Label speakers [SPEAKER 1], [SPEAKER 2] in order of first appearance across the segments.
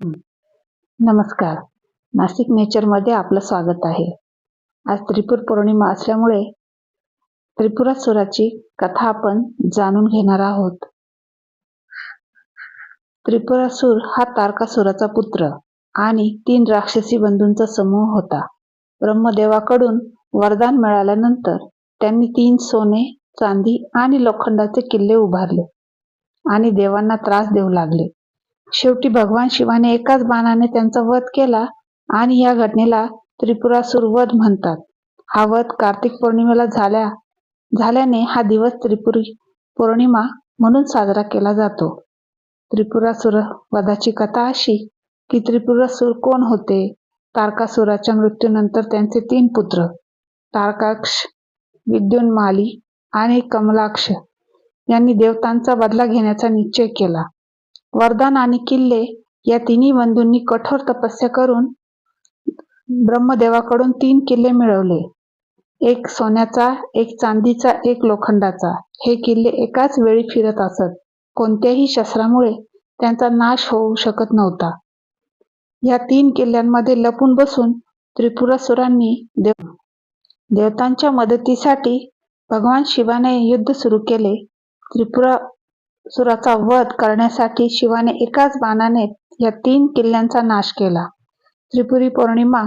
[SPEAKER 1] नमस्कार. नाशिक नेचरमध्ये आपलं स्वागत आहे. आज त्रिपुर पौर्णिमा असल्यामुळे त्रिपुरासुराची कथा आपण जाणून घेणार आहोत. त्रिपुरासूर हा तारकासुराचा पुत्र आणि तीन राक्षसी बंधूंचा समूह होता. ब्रह्मदेवाकडून वरदान मिळाल्यानंतर त्यांनी तीन सोने चांदी आणि लोखंडाचे किल्ले उभारले आणि देवांना त्रास देऊ लागले. शेवटी भगवान शिवाने एकाच बाणाने त्यांचा वध केला आणि या घटनेला त्रिपुरासूर वध म्हणतात. हा वध कार्तिक पौर्णिमेला झाल्या झाल्याने हा दिवस त्रिपुरी पौर्णिमा म्हणून साजरा केला जातो. त्रिपुरासुर वधाची कथा अशी की त्रिपुरासूर कोण होते? तारकासुराच्या मृत्यूनंतर त्यांचे तीन पुत्र तारकाक्ष विद्युन्माली आणि कमलाक्ष यांनी देवतांचा बदला घेण्याचा निश्चय केला. वरदान आणि किल्ले या तिन्ही बंधूंनी कठोर तपस्या करून ब्रह्मदेवाकडून तीन किल्ले मिळवले. एक सोन्याचा एक चांदीचा एक लोखंडाचा. हे किल्ले एकाच वेळी फिरत असत. कोणत्याही शस्त्रामुळे त्यांचा नाश होऊ शकत नव्हता. या तीन किल्ल्यांमध्ये लपून बसून त्रिपुरासुरांनी देव देवतांच्या मदतीसाठी भगवान शिवाने युद्ध सुरू केले. त्रिपुरा सुराचा वध करण्यासाठी शिवाने एकाच बाणाने या तीन किल्ल्यांचा नाश केला. त्रिपुरी पौर्णिमा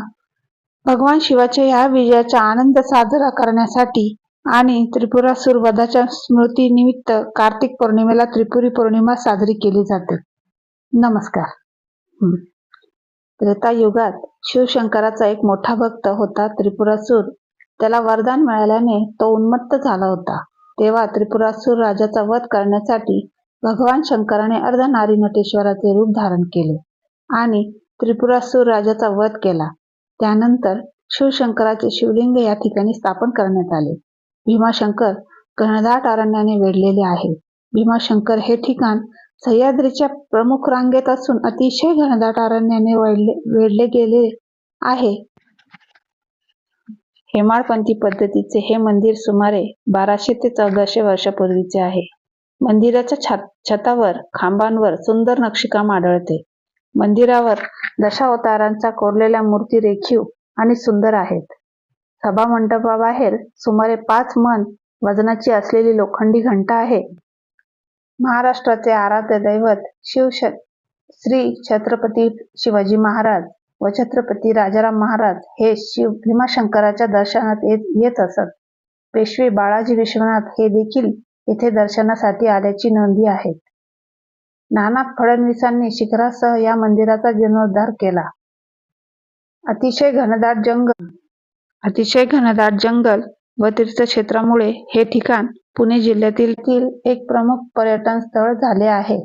[SPEAKER 1] भगवान शिवाच्या या विजयाचा आनंद साजरा करण्यासाठी आणि त्रिपुरासूर वधाच्या स्मृतीनिमित्त कार्तिक पौर्णिमेला त्रिपुरी पौर्णिमा साजरी केली जाते. नमस्कार. त्रेता युगात शिवशंकराचा एक मोठा भक्त होता त्रिपुरासूर त्याला वरदान मिळाल्याने तो उन्मत्त झाला होता. तेव्हा त्रिपुरासूर राजाचा वध करण्यासाठी भगवान शंकराने अर्धनारी नटेश्वराचे रूप धारण केले आणि त्रिपुरासूर राजाचा वध केला. त्यानंतर शिवशंकराचे शिवलिंग या ठिकाणी स्थापन करण्यात आले. भीमाशंकर घनदाट अरण्याने वेढलेले आहे. भीमाशंकर हे ठिकाण सह्याद्रीच्या प्रमुख रांगेत असून अतिशय घनदाट अरण्याने वेढले वेढले गेले आहे. हेमाडपंथी पद्धतीचे हे मंदिर सुमारे बाराशे ते चौदाशे वर्षापूर्वीचे आहे. मंदिराच्या छत छतावर खांबांवर सुंदर नक्षीकाम आढळते. मंदिरावर दशावतारांच्या कोरलेल्या मूर्ती रेखीव आणि सुंदर आहेत. सभा मंडपाबाहेर सुमारे पाच मन वजनाची असलेली लोखंडी घंटा आहे. महाराष्ट्राचे आराध्य दैवत शिव श्री छत्रपती शिवाजी महाराज व छत्रपती राजाराम महाराज हे शिव भीमाशंकराच्या दर्शनात येत येत असत. पेशवे बाळाजी विश्वनाथ हे देखील येथे दर्शनासाठी आल्याची नोंदी आहेत. नाना फडणवीसांनी शिखरासह या मंदिराचा जीर्णोद्धार केला. अतिशय घनदाट जंगल अतिशय घनदाट जंगल व तीर्थक्षेत्रामुळे हे ठिकाण पुणे जिल्ह्यातील एक प्रमुख पर्यटन स्थळ झाले आहे.